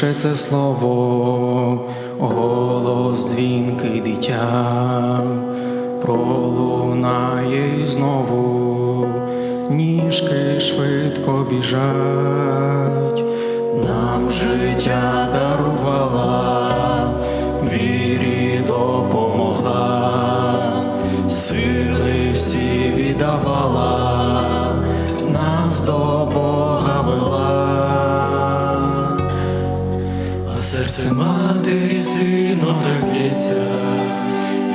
перше це слово, голос дзвінкий дитя, пролунає і знову, ніжки швидко біжать, нам життя дарувала, вірі допомогла, сили всі віддавала, нас до Бога вела. Серце матері сино так б'ється,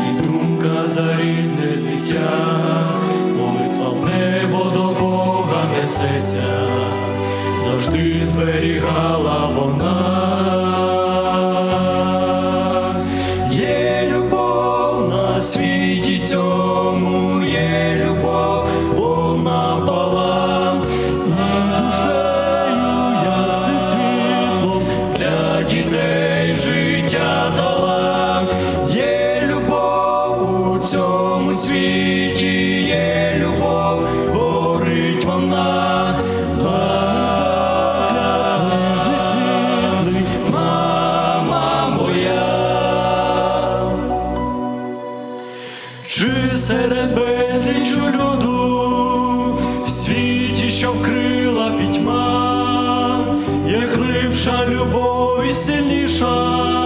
і думка за рідне дитя, молитва в небо до Бога несеться, завжди зберігала вона. Є любов на світі цьому, є любов, вона душею ясним світлом для дітей світі, є любов, горить вона. Ніжний світлий, мама моя. Чи серед безлічу люду в світі, що вкрила пітьма, є глибша любов і сильніша,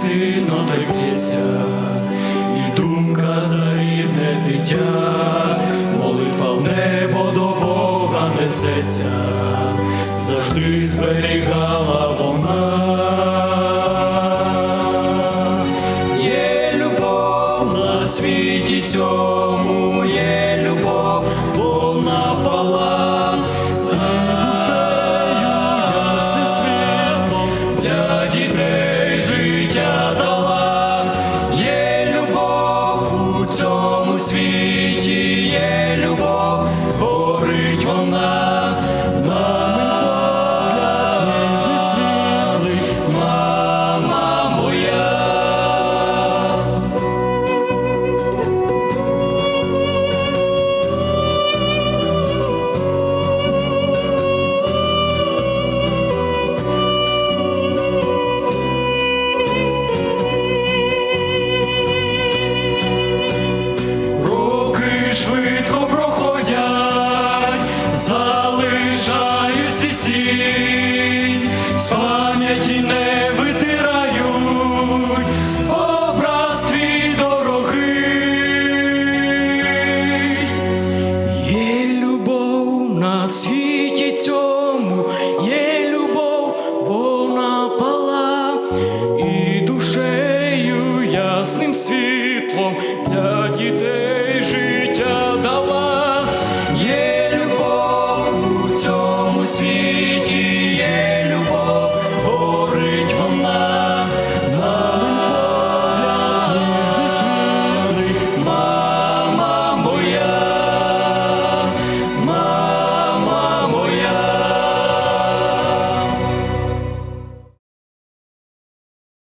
сильно так і думка за рідне дитя, молитва в небо до Бога несеться, завжди зберігала вона. Є любов на світі цьому, Швидко проходять, залишають сісінь.